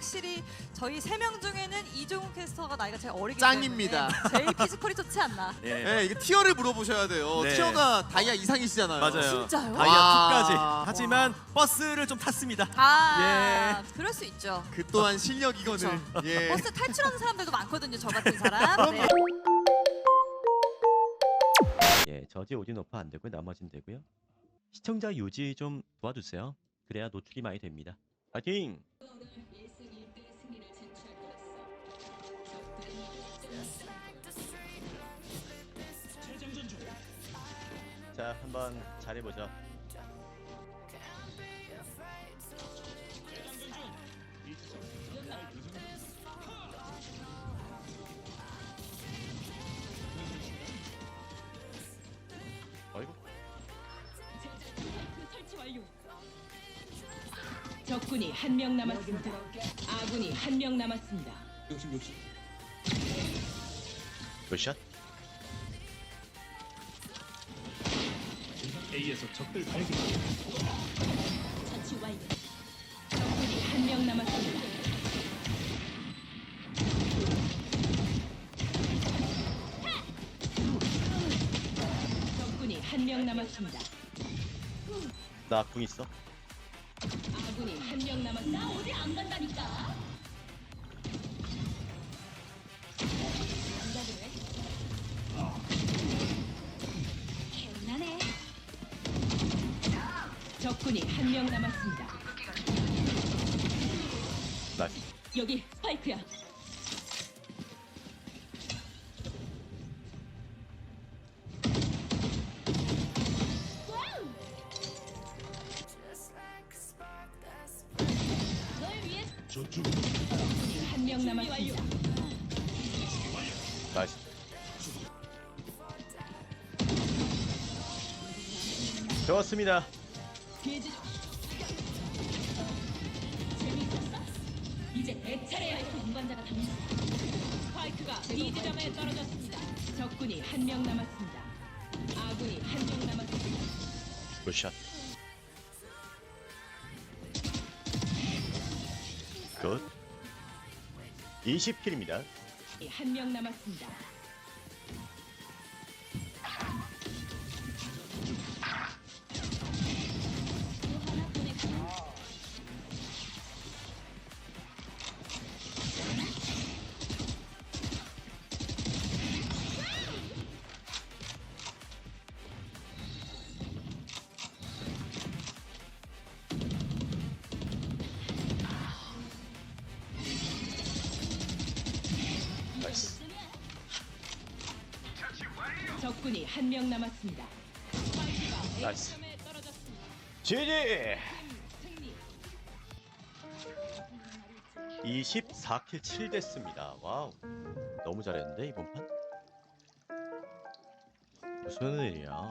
확실히 저희 세 명 중에는 이종훈 캐스터가 나이가 제일 어리기 짱입니다. 때문에 제일 피지컬이 좋지 않나. 예. 네, 이게 티어를 물어보셔야 돼요. 네. 티어가 다이아 이상이시잖아요. 맞아요. 진짜요? 다이아 와. 2까지. 하지만 버스를 좀 탔습니다. 아, 그럴 수 있죠. 그 또한 실력 이거든. 예. 버스 탈출하는 사람들도 많거든요. 저 같은 사람. 네. 예, 저지 오딘 오파 안 되고요. 나머진 되고요. 시청자 유지 좀 도와주세요. 그래야 노출이 많이 됩니다. 파이팅! 자, 한번 잘해보죠. 어이구. 설치 완료. 적군이 한 명 남았습니다. 아군이 한 명 남았습니다. 굿샷. 처치 완료. 적군이 한 명 남았습니다. 적군이 한 명 남았습니다. 나 궁 있어. 아군이 한 명 남았습니다. 나 어디 안 간다니까. 적군이 한 명 남았습니다. 나이스. 여기 스파이크야. 적군이 한 명 남았습니다. 나이스. 좋습니다. 비지. 재밌었어? 이제 내 차례야. 운반자가 당했어. 스파이크가 B 지점에 떨어졌습니다. 적군이 한 명 남았습니다. 아군이 한 명 남았습니다. 굿샷. 굿. 20킬입니다. 한 명 남았습니다. 적군이 한 명 남았습니다. 나이스. 지점에 떨어졌습니다. GG! 승리. 24킬 7 됐습니다. 와우. 너무 잘했는데 이번 판? 무슨 일이야?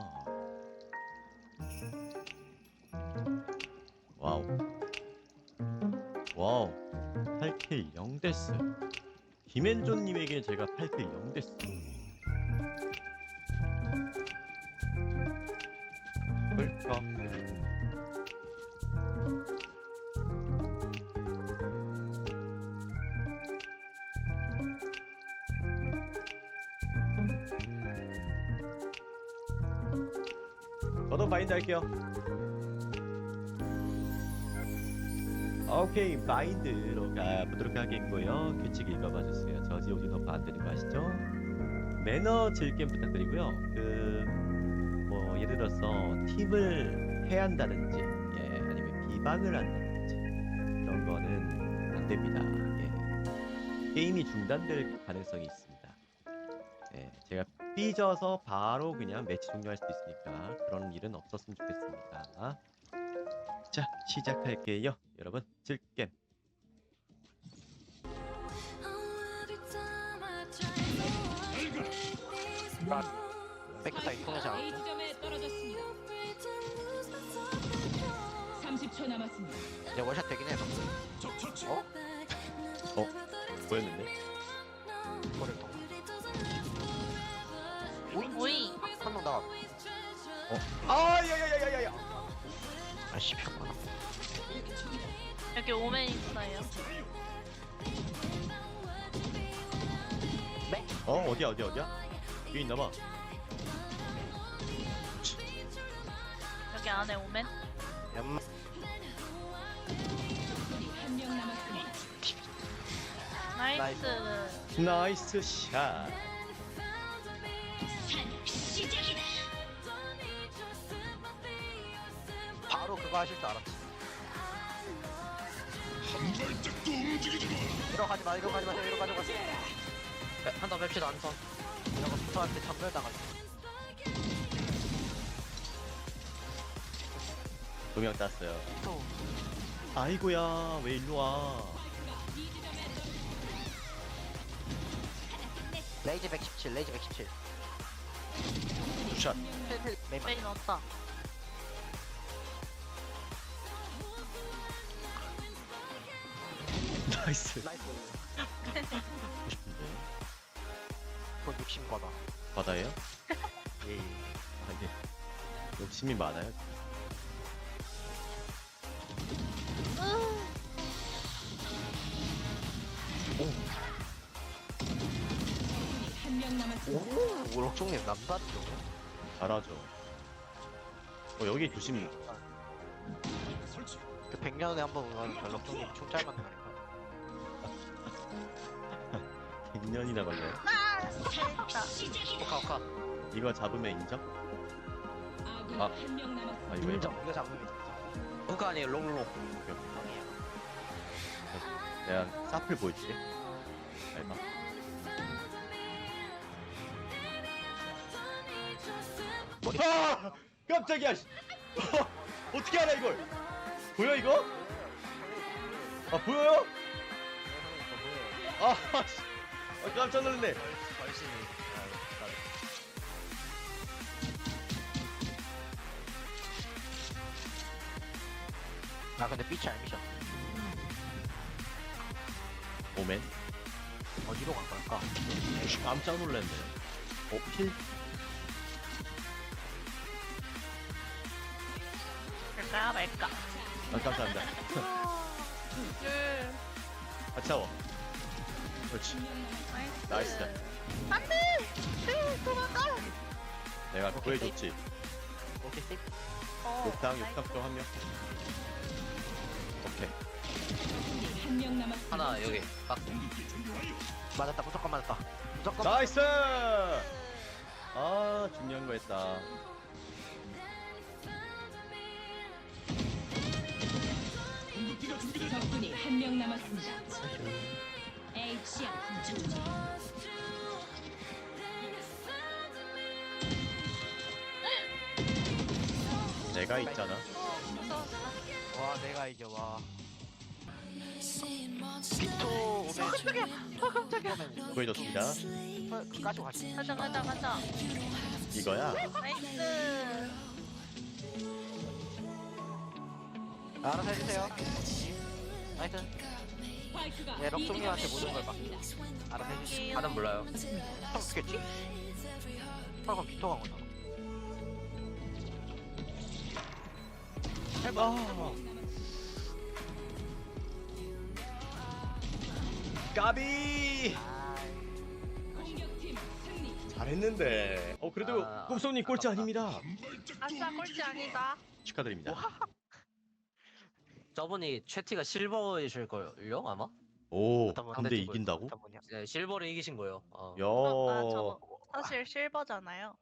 와우. 와우. 8킬 0 됐어. 김현조님에게 제가 8킬 0 됐어. 저도 마인드 할게요. 오케이 마인드로 가보도록 하겠고요. 규칙 읽어봐 주세요. 저지 오진 오빠 안 되는 거 아시죠? 매너 즐겜 부탁드리고요. 그 뭐 예를 들어서 팀을 해한다든지 예 아니면 비방을 한다든지 그런 거는 안 됩니다. 예. 게임이 중단될 가능성이 있습니다. 예, 제가 삐져서 바로 그냥 매치 종료할 수도 있으니까 그런 일은 없었으면 좋겠습니다. 자, 시작할게요. 여러분, 즐겜. 떨어졌습니다. 30초 남았습니다. 이제 원샷 되긴 해서 어? 어? 보였는데? 머리를 통 어. 아, 야야야야야야. 아씨 평가. 여기 오멘 있어요. 네? 어 어디야 어디야 어디야? 위에 있나봐. 여기 안에 오멘. 얌마. 나이스. 나이스 샷. 그거 하실 줄 알았지. 이러 가지 마, 이러 가지 마세요, 이러 가지 마세요. 네, 한번 뺍시다, 한 번. 이러고 스토한테 전멸 당할 두명 땄어요. 또 아이고야 왜 일로 와? 레이즈 117, 레이즈 117. 샷. 필필 메인 메인 없다. 나이스. 나이스. 보고 싶은데 그거 욕심과다. 바다예요? 예. 아니 욕심이 많아요. 한명 남았습니다. 오, 우럭종님 남다르죠. 잘하죠. 어 여기 조심. 그 100년에 한 번 오면 럭종님 총잘 맞는 거 년이나 걸려요. 오카, 오카. 이거 잡으면 인정? 아. 아 이거 인정, 이거 잡으면 인정. 오카 아니에요, 롱롱. 내가 사플 보여줄게. 잘 봐. 아! 깜짝이야! 씨. 어떻게 알아 이걸? 보여 이거? 아 보여요? 아, 씨. 아 깜짝 놀랐네. 걸신이. 아 근데 삐치 알미션 오멘. 어디로 간 걸까? 깜짝 놀랐네. 어 필? 될까 말까. 아 감사합니다. 줄. 같이 싸워. 그렇지. 나이스. 나이스. 안돼. 줄 도망가. 내가 구해줬지. 오케이 씹 어, 욕탕. 욕탕 좀한 명. 오케이. 한명 남았습니다. 하나 여기 딱 맞았다 무조건 맞았다 무조건 나이스! 아 중요한 거 했다. 적군이 한 명 남았습니다. 에이치야. 내가 있잖아. 와 내가 이겨 와 또 오면 구해줬습니다. 가지고 가시 가자 가자 가자. 이거야. 나이스. 알아서 해주세요 나이스 스파이크가 예, 럭종님한테 B 모든 걸 맡겨. 알아서 여기 하는 몰라요 형 죽겠지? 형 비통한 거잖아 아. 까비! 잘했는데. 어 그래도 아, 꿈속님 꼴찌 아닙니다. 아싸 꼴찌 아니다. 축하드립니다. 저분이 최티가 실버이실 걸요 아마? 오 근데 이긴다고? 네, 실버를 이기신 거예요. 어. 야. 어, 나 저거 사실 실버잖아요.